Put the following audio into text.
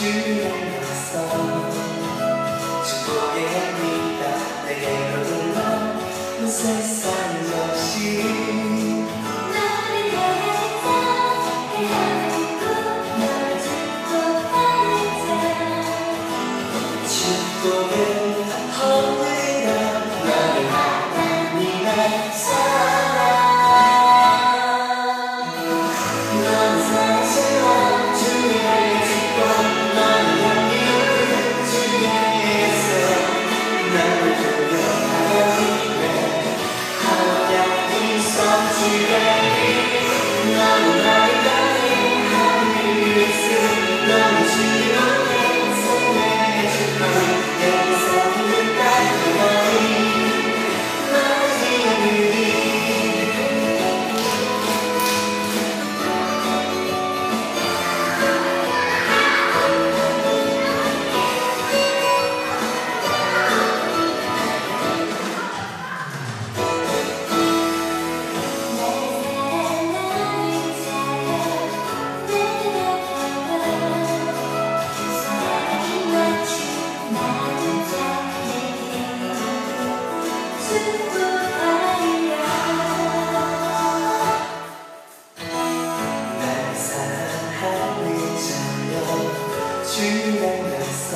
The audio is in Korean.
주님께서 축복합니다. 내게로 불러 세상 없이 너를 향해서 헤어지고 너를 축복하는 자. 축복은 허물이라 너를 사랑하는 자여 주님께서